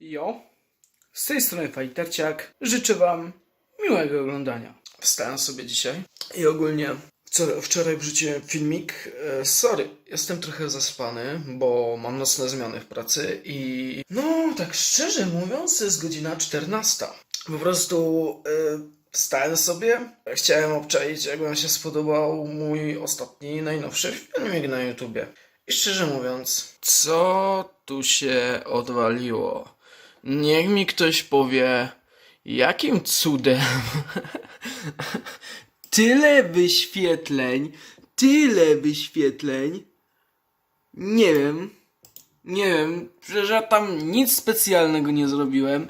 Jo, z tej strony Fajterciak. Życzę Wam miłego oglądania. Wstałem sobie dzisiaj i ogólnie wczoraj, wrzuciłem filmik. E, sorry, jestem trochę zaspany, bo mam nocne zmiany w pracy i no, tak szczerze mówiąc, jest godzina 14. Po prostu e, wstałem sobie, chciałem obczaić, jak Wam się spodobał mój ostatni, najnowszy filmik na YouTubie. I szczerze mówiąc, co tu się odwaliło? Niech mi ktoś powie, jakim cudem tyle wyświetleń, tyle wyświetleń. Nie wiem, nie wiem, przecież ja tam nic specjalnego nie zrobiłem.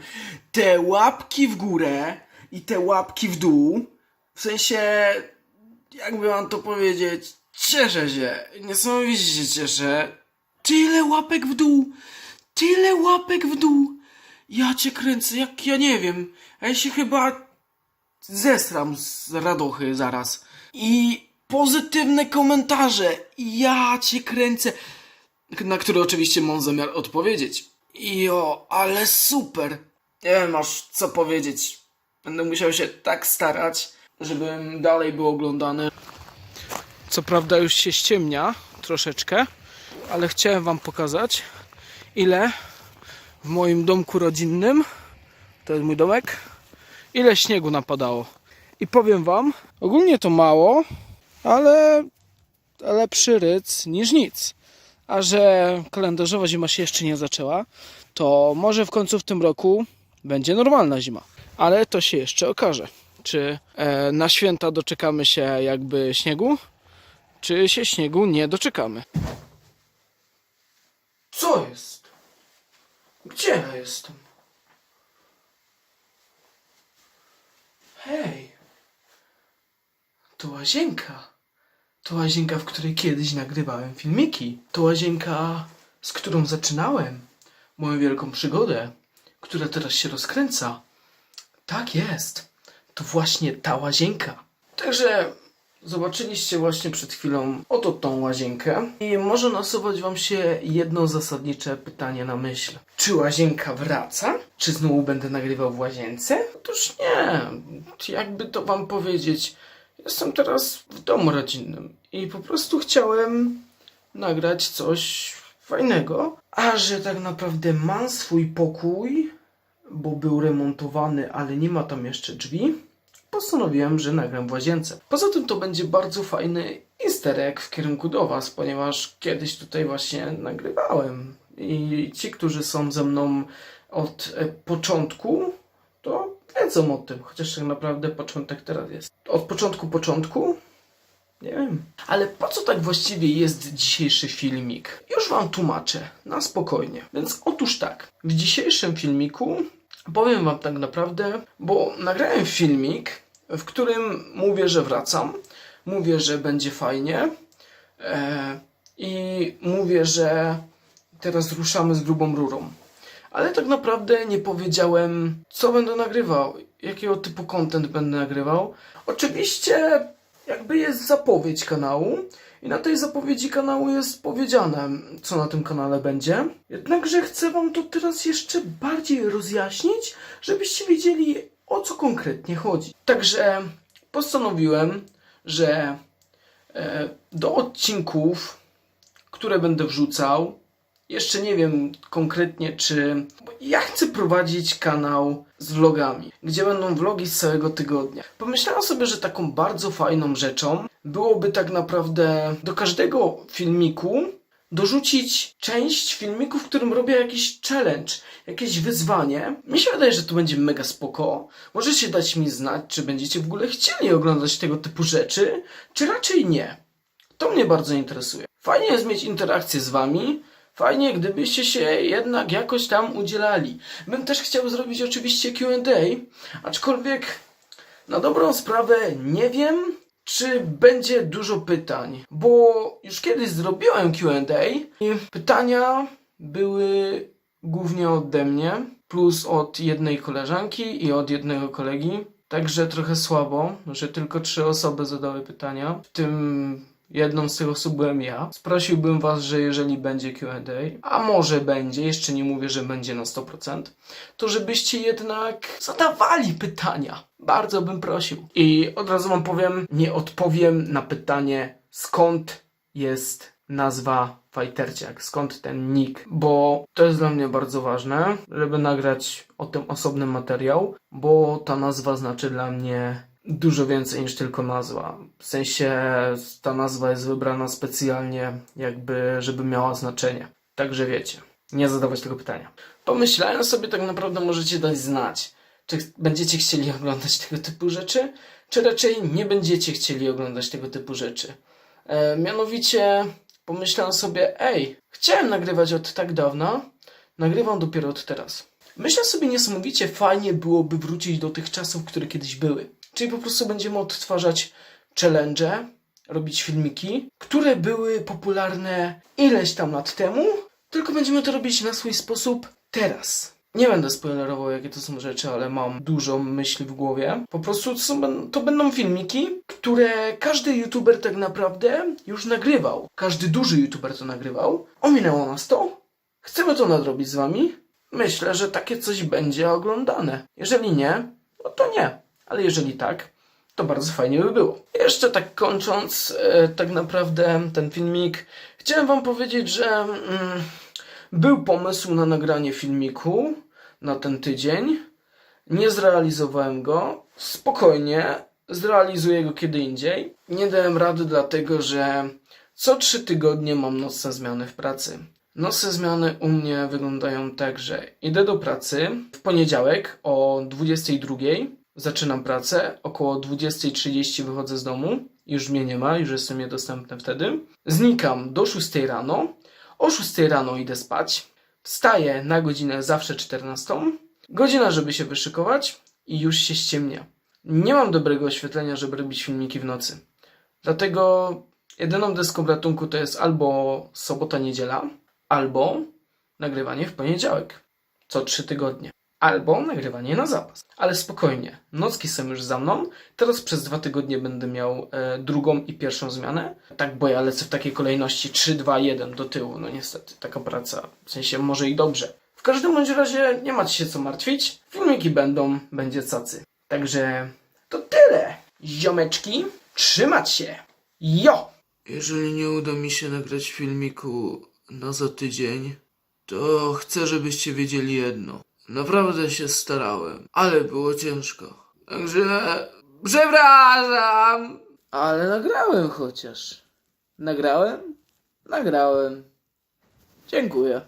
Te łapki w górę i te łapki w dół, w sensie, jakby mam to powiedzieć, cieszę się, niesamowicie się cieszę. Tyle łapek w dół, tyle łapek w dół. Ja cię kręcę, jak ja nie wiem. Ja się chyba zesram z radochy zaraz. I pozytywne komentarze. Ja cię kręcę. Na które oczywiście mam zamiar odpowiedzieć. Jo, ale super. Nie wiem, masz co powiedzieć. Będę musiał się tak starać, żebym dalej był oglądany. Co prawda już się ściemnia troszeczkę, ale chciałem wam pokazać, ile w moim domku rodzinnym, to jest mój domek, ile śniegu napadało. I powiem wam, ogólnie to mało, ale lepszy ryc niż nic. A że kalendarzowa zima się jeszcze nie zaczęła, to może w końcu w tym roku będzie normalna zima. Ale to się jeszcze okaże. Czy e, na święta doczekamy się jakby śniegu, czy się śniegu nie doczekamy. Co jest? Gdzie ja jestem? Hej! To łazienka. To łazienka, w której kiedyś nagrywałem filmiki. To łazienka, z którą zaczynałem moją wielką przygodę, która teraz się rozkręca. Tak jest. To właśnie ta łazienka. Także zobaczyliście właśnie przed chwilą oto tą łazienkę i może nasuwać wam się jedno zasadnicze pytanie na myśl. Czy łazienka wraca? Czy znowu będę nagrywał w łazience? Otóż nie. Jakby to wam powiedzieć, jestem teraz w domu rodzinnym i po prostu chciałem nagrać coś fajnego, a że tak naprawdę mam swój pokój, bo był remontowany, ale nie ma tam jeszcze drzwi, postanowiłem, że nagram w łazience. Poza tym to będzie bardzo fajny easter w kierunku do Was, ponieważ kiedyś tutaj właśnie nagrywałem i ci, którzy są ze mną od e, początku, to wiedzą o tym, chociaż tak naprawdę początek teraz jest. Od początku początku? Nie wiem. Ale po co tak właściwie jest dzisiejszy filmik? Już Wam tłumaczę, na spokojnie. Więc otóż tak, w dzisiejszym filmiku powiem Wam tak naprawdę, bo nagrałem filmik, w którym mówię, że wracam, mówię, że będzie fajnie e, i mówię, że teraz ruszamy z grubą rurą. Ale tak naprawdę nie powiedziałem, co będę nagrywał, jakiego typu content będę nagrywał. Oczywiście, jakby jest zapowiedź kanału, i na tej zapowiedzi kanału jest powiedziane, co na tym kanale będzie. Jednakże chcę Wam to teraz jeszcze bardziej rozjaśnić, żebyście wiedzieli, o co konkretnie chodzi. Także postanowiłem, że e, do odcinków, które będę wrzucał, jeszcze nie wiem konkretnie, czy. Ja chcę prowadzić kanał z vlogami, gdzie będą vlogi z całego tygodnia. Pomyślałem sobie, że taką bardzo fajną rzeczą byłoby tak naprawdę do każdego filmiku dorzucić część filmiku, w którym robię jakiś challenge, jakieś wyzwanie. Mi się wydaje, że to będzie mega spoko. Możecie dać mi znać, czy będziecie w ogóle chcieli oglądać tego typu rzeczy, czy raczej nie. To mnie bardzo interesuje. Fajnie jest mieć interakcję z wami. Fajnie, gdybyście się jednak jakoś tam udzielali. Bym też chciał zrobić oczywiście QA, aczkolwiek na dobrą sprawę nie wiem, czy będzie dużo pytań, bo już kiedyś zrobiłem QA i pytania były głównie ode mnie, plus od jednej koleżanki i od jednego kolegi. Także trochę słabo, że tylko trzy osoby zadały pytania, w tym Jedną z tych osób byłem ja. Sprosiłbym was, że jeżeli będzie Q&A, a może będzie, jeszcze nie mówię, że będzie na 100%, to żebyście jednak zadawali pytania. Bardzo bym prosił. I od razu wam powiem, nie odpowiem na pytanie, skąd jest nazwa Fajterciak, skąd ten nick, bo to jest dla mnie bardzo ważne, żeby nagrać o tym osobny materiał, bo ta nazwa znaczy dla mnie dużo więcej niż tylko nazwa. W sensie ta nazwa jest wybrana specjalnie, jakby, żeby miała znaczenie. Także wiecie, nie zadawać tego pytania. Pomyślałem sobie, tak naprawdę możecie dać znać, czy będziecie chcieli oglądać tego typu rzeczy, czy raczej nie będziecie chcieli oglądać tego typu rzeczy. E, mianowicie pomyślałem sobie, ej, chciałem nagrywać od tak dawna, nagrywam dopiero od teraz. Myślę sobie niesamowicie fajnie byłoby wrócić do tych czasów, które kiedyś były. Czyli po prostu będziemy odtwarzać challenge, robić filmiki, które były popularne ileś tam lat temu, tylko będziemy to robić na swój sposób teraz. Nie będę spoilerował, jakie to są rzeczy, ale mam dużo myśli w głowie. Po prostu to, są, to będą filmiki, które każdy youtuber tak naprawdę już nagrywał. Każdy duży youtuber to nagrywał. Ominęło nas to. Chcemy to nadrobić z wami. Myślę, że takie coś będzie oglądane. Jeżeli nie, no to nie. Ale jeżeli tak, to bardzo fajnie by było. Jeszcze tak kończąc, e, tak naprawdę ten filmik, chciałem wam powiedzieć, że mm, był pomysł na nagranie filmiku na ten tydzień. Nie zrealizowałem go. Spokojnie, zrealizuję go kiedy indziej. Nie dałem rady, dlatego że co trzy tygodnie mam nocne zmiany w pracy. Nocne zmiany u mnie wyglądają tak, że idę do pracy w poniedziałek o 22. Zaczynam pracę, około 20.30 wychodzę z domu, już mnie nie ma, już jestem niedostępny wtedy. Znikam do 6 rano, o 6 rano idę spać, wstaję na godzinę zawsze 14, godzina, żeby się wyszykować i już się ściemnia. Nie mam dobrego oświetlenia, żeby robić filmiki w nocy. Dlatego jedyną deską ratunku to jest albo sobota, niedziela, albo nagrywanie w poniedziałek, co trzy tygodnie, albo nagrywanie na zapas. Ale spokojnie, nocki są już za mną, teraz przez dwa tygodnie będę miał e, drugą i pierwszą zmianę. Tak, bo ja lecę w takiej kolejności 3, 2, 1 do tyłu, no niestety, taka praca, w sensie może i dobrze. W każdym bądź razie nie macie się co martwić, filmiki będą, będzie cacy. Także to tyle, ziomeczki, trzymać się, jo! Jeżeli nie uda mi się nagrać filmiku na za tydzień, to chcę, żebyście wiedzieli jedno. Naprawdę się starałem, ale było ciężko. Także przepraszam. Ale nagrałem chociaż. Nagrałem? Nagrałem. Dziękuję.